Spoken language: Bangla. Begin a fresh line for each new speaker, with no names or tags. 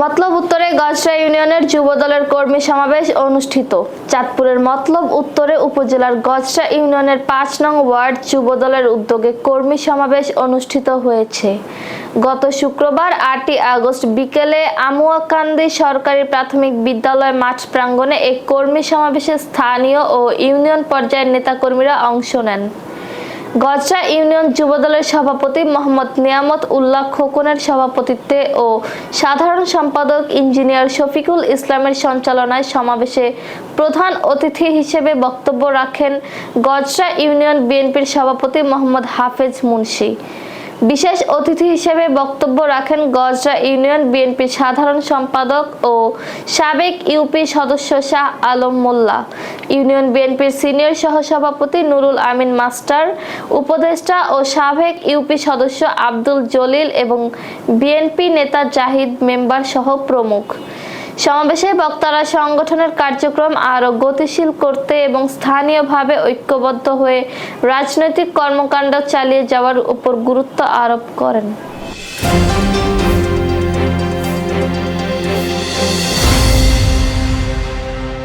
মতলব উত্তরে গজরা ইউনিয়নের যুব দলের কর্মী সমাবেশ অনুষ্ঠিত। চাঁদপুরের মতলব উত্তরে উপজেলার গজরা ইউনিয়নের পাঁচ নং ওয়ার্ড যুব দলের উদ্যোগে কর্মী সমাবেশ অনুষ্ঠিত হয়েছে। গত শুক্রবার আটই আগস্ট বিকেলে আমুয়াকান্দি সরকারি প্রাথমিক বিদ্যালয় মাঠ প্রাঙ্গণে এক কর্মী সমাবেশে স্থানীয় ও ইউনিয়ন পর্যায়ের নেতাকর্মীরা অংশ নেন। গজরা ইউনিয়ন যুবদলের সভাপতি মোহাম্মদ নিয়ামত উল্লাহ খোকনের সভাপতিত্বে ও সাধারণ সম্পাদক ইঞ্জিনিয়ার শফিকুল ইসলামের সঞ্চালনায় সমাবেশে প্রধান অতিথি হিসেবে বক্তব্য রাখেন গজরা ইউনিয়ন বিএনপির সভাপতি মোহাম্মদ হাফেজ মুন্সি। বিশেষ অতিথি হিসেবে বক্তব্য রাখেন গজরা ইউনিয়ন বিএনপির সাধারণ সম্পাদক ও সাবেক ইউপি সদস্য শাহ আলম মোল্লা। ইউনিয়ন বিএনপির সিনিয়র সহসভাপতি নুরুল আমিন মাস্টার, উপদেষ্টা ও সাবেক ইউপি সদস্য আব্দুল জলিল এবং বিএনপি নেতা জাহিদ মেম্বার সহ প্রমুখ। সমাবেশে বক্তারা সংগঠনের কার্যক্রম আরও গতিশীল করতে এবং স্থানীয়ভাবে ঐক্যবদ্ধ হয়ে রাজনৈতিক কর্মকাণ্ড চালিয়ে যাওয়ার উপর গুরুত্ব আরোপ করেন।